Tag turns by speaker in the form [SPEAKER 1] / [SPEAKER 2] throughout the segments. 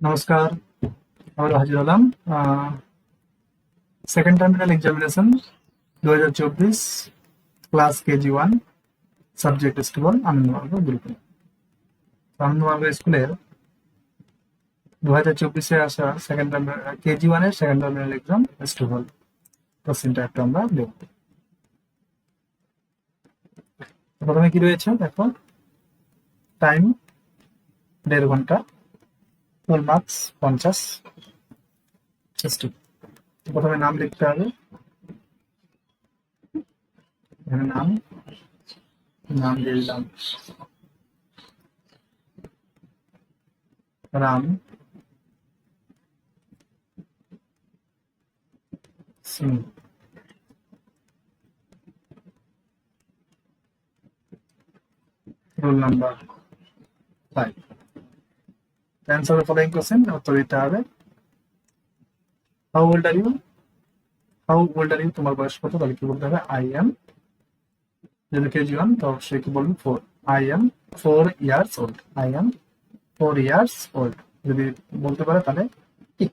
[SPEAKER 1] নমস্কার আবার হাজির হলাম সেকেন্ড টার্মিনাল এক্সামিনেশন দু হাজার চব্বিশ class KG one subject school Anandamarg Gurukul Anandamarg স্কুলের দু হাজার চব্বিশে আসা সেকেন্ড টার্মিনাল কেজি ওয়ানের সেকেন্ড টার্মিনাল এক্সাম স্টুবল কোশ্চেনটা একটু আমরা দেখব প্রথমে কি রয়েছে? দেখো টাইম দেড় ঘণ্টা। ফুল মার্কস পঞ্চাশ। চেষ্টা প্রথমে নাম লিখতে হবে। এখানে নাম। নাম দিয়ে দিলাম। Ram. Singh. Roll number five the following question উত্তর দিতে হবে। How old are you how old are you তোমার বয়স কত? তাহলে কি বলতে হবে? আই এম যদি কেজি ওয়ান তো অবশ্যই কি বলবে? Four I am four years old I am four years old যদি বলতে পারে, তাহলে ঠিক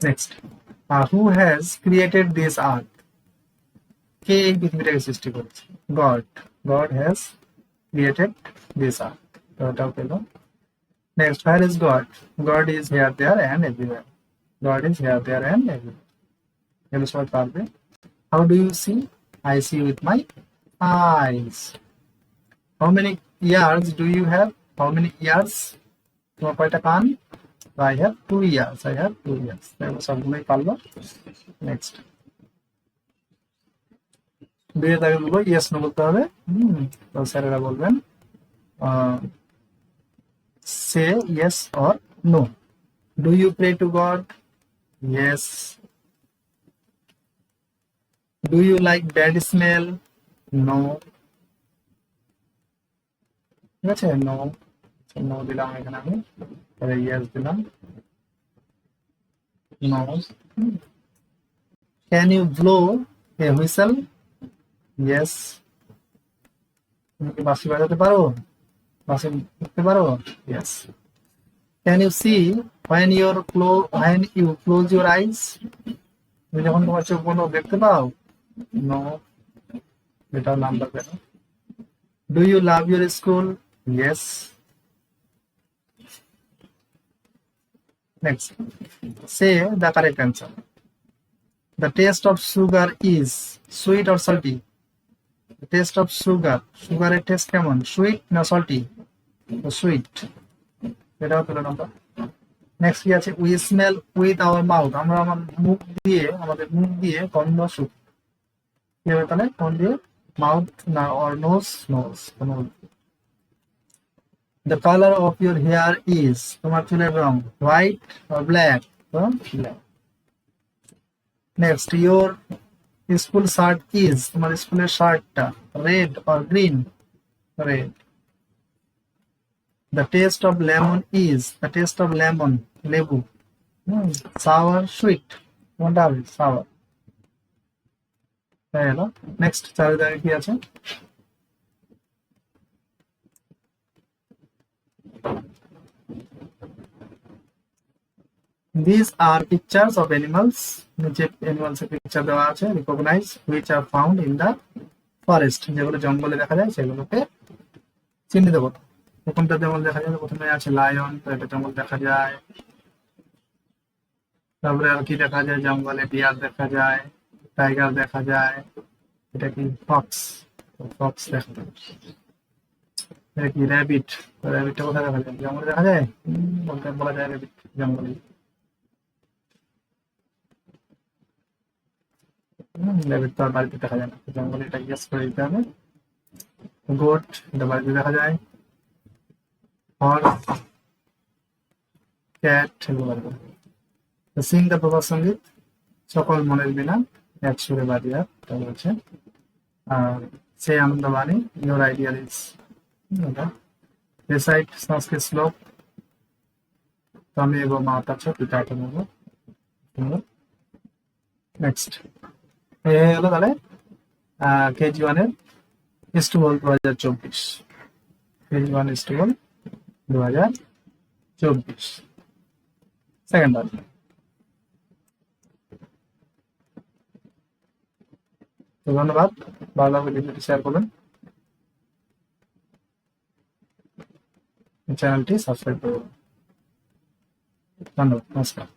[SPEAKER 1] next who has created this earth কে এই পৃথিবীটাকে সৃষ্টি করেছে? God God has created this earth তো ওটাও পেলাম Next, where is God? God is here, there, and everywhere. God is here, there, and everywhere. এগুলো সবাই পারবে How do you see? I see with my eyes. How many ears do you have? How many ears? তোমার কয়টা কান I have two ears. I have two ears. এগুলো সবগুলোই পারলো next দুয়ে তাকে বলবো ইয়েস নো বলতে হবে হুম তো স্যারেরা বলবেন আহ say yes or no. Do you pray to God? Yes. Do you like bad smell? No. ঠিক আছে নো নো দিলাম এখানে আমি তাহলে ইয়েস দিলাম no can you blow a whistle yes তুমি কি বাঁশি বাজাতে পারো বাসে পারো? Yes can you see when your close when you close your eyes তুমি যখন তোমার চোখ বন্ধ দেখতে পাও? নো এটাও নাম্বার পেল do you love your school yes next say the correct answer the taste of sugar is sweet or salty taste of sugar সুগারের টেস্ট কেমন? সুইট না সল্টি সুইট এটাও পেল নাম্বার নেক্সট কি আছে? We smell with our mouth আমরা আমার মুখ দিয়ে, আমাদের মুখ দিয়ে গন্ধ শুক কি হবে তাহলে? কোন দিয়ে? মাউথ না or nose nose the colour of your hair is তোমার চুলের রং white or black next your school shirt is তোমার স্কুলের শার্টটা red or green red the taste of lemon is the taste of lemon লেবু। Sour sweet কোনটা sour হ্যাঁ গেল next চারিদিকে কি আছে? These are pictures of animals. নিচে animals এর পিকচার দেওয়া আছে recognise which are found in the forest যেগুলো জঙ্গলে দেখা যায়, সেগুলোকে চিহ্নিত করো কোনটা যেমন দেখা যায়, প্রথমে আছে লায়ন এটা জঙ্গল দেখা যায়। তারপরে আর কি দেখা যায়? জঙ্গলে ডিয়ার দেখা যায় টাইগার দেখা যায়। এটা কি ফক্স ফক্স দেখা যায়। এটা কি র্যাবিট র্যাবিটটা কোথায় দেখা যায়? জঙ্গলে দেখা যায়? বলতে বলা যায় র্যাবিট জঙ্গলে। র্যাবিট তো আর বাড়িতে দেখা যায় না। জঙ্গলে এটা গেস করে দিতে হবে। গোট এটা বাড়িতে দেখা যায়। হর্স ক্যাট এগুলো সিং দ্য প্রভাব সংগীত। সকল মনের বিনা, এক সুরে বাদিয়া এটা বলছে। আর সে Anandabani your ideal is recite Sanskrit শ্লোক। তমে এবং মাতা ছ পিতা নেক্সট হয়ে গেল তাহলে কেজি ওয়ানের এস টু ওয়ান দু হাজার চব্বিশ কেজি ওয়ান এস টু দু হাজার চব্বিশ সেকেন্ড অর্ডার ধন্যবাদ, ভালো লাগবে ভিডিওটি শেয়ার করবেন। চ্যানেলটি সাবস্ক্রাইব করবেন। ধন্যবাদ, নমস্কার।